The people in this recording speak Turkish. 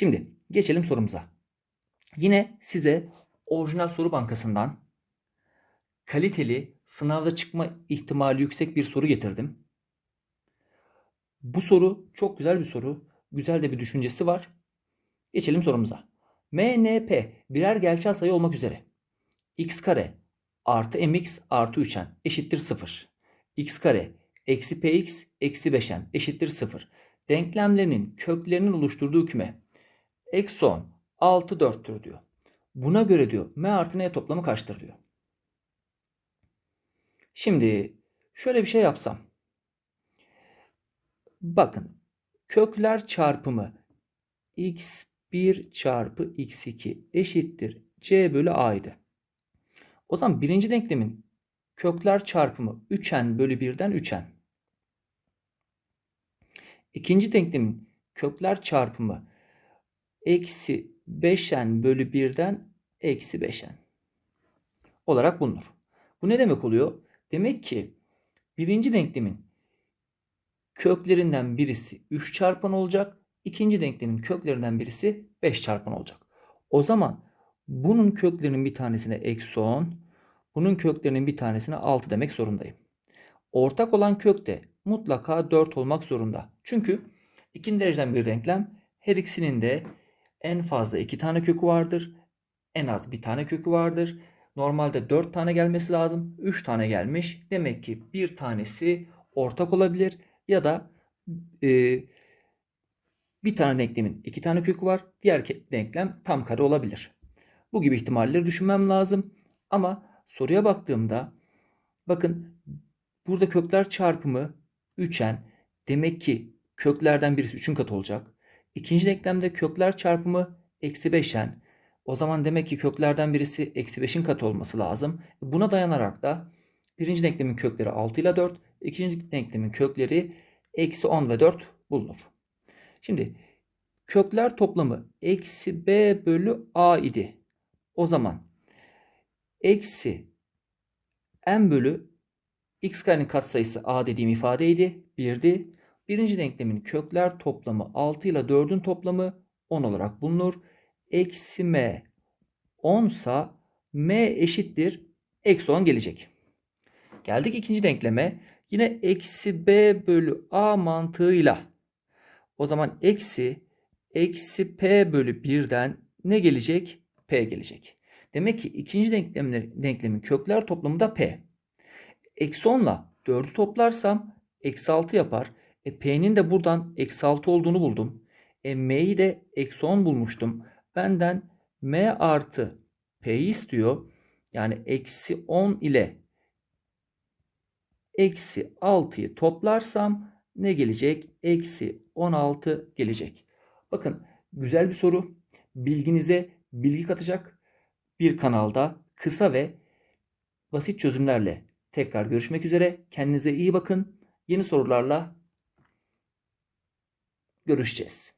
Şimdi geçelim sorumuza. Yine size orijinal soru bankasından kaliteli, sınavda çıkma ihtimali yüksek bir soru getirdim. Bu soru çok güzel bir soru. Güzel de bir düşüncesi var. Geçelim sorumuza. MNP birer gerçel sayı olmak üzere. x kare artı mx artı 3n eşittir 0. x kare eksi px eksi 5n eşittir 0. Denklemlerinin köklerinin oluşturduğu küme eksi 10 6 4'tür diyor. Buna göre diyor m artı n toplamı kaçtır diyor. Şimdi şöyle bir şey yapsam. Bakın kökler çarpımı x1 çarpı x2 eşittir c bölü a'ydı. O zaman birinci denklemin kökler çarpımı 3n bölü 1'den 3n. İkinci denklemin kökler çarpımı eksi 5n bölü 1'den eksi 5n olarak bulunur. Bu ne demek oluyor? Demek ki birinci denklemin köklerinden birisi 3 çarpan olacak. ikinci denklemin köklerinden birisi 5 çarpan olacak. O zaman bunun köklerinin bir tanesine eksi 10, bunun köklerinin bir tanesine 6 demek zorundayım. Ortak olan kök de mutlaka 4 olmak zorunda. Çünkü ikinci dereceden bir denklem her ikisinin de en fazla 2 tane kökü vardır. En az bir tane kökü vardır. Normalde 4 tane gelmesi lazım. 3 tane gelmiş. Demek ki bir tanesi ortak olabilir ya da e, bir tane denklemin iki tane kökü var. Diğer denklem tam kare olabilir. Bu gibi ihtimalleri düşünmem lazım. Ama soruya baktığımda bakın burada kökler çarpımı 3n demek ki köklerden birisi 3'ün katı olacak. İkinci denklemde kökler çarpımı eksi 5n. O zaman demek ki köklerden birisi eksi 5'in katı olması lazım. Buna dayanarak da birinci denklemin kökleri 6 ile 4, ikinci denklemin kökleri eksi 10 ve 4 bulunur. Şimdi kökler toplamı eksi b bölü a idi. O zaman eksi n bölü x karenin katsayısı a dediğim ifadeydi. 1'di. Birinci denklemin kökler toplamı 6 ile 4'ün toplamı 10 olarak bulunur. Eksi m 10 sa m eşittir eksi 10 gelecek. Geldik ikinci denkleme. Yine eksi b bölü a mantığıyla. O zaman eksi eksi p bölü 1'den ne gelecek? p gelecek. Demek ki ikinci denklemin, denklemin kökler toplamı da p. Eksi 10 ile 4'ü toplarsam eksi 6 yapar. E, P'nin de buradan eksi 6 olduğunu buldum. E, M'yi de eksi 10 bulmuştum. Benden M artı P'yi istiyor. Yani eksi 10 ile eksi 6'yı toplarsam ne gelecek? Eksi 16 gelecek. Bakın güzel bir soru. Bilginize bilgi katacak bir kanalda kısa ve basit çözümlerle tekrar görüşmek üzere. Kendinize iyi bakın. Yeni sorularla görüşeceğiz.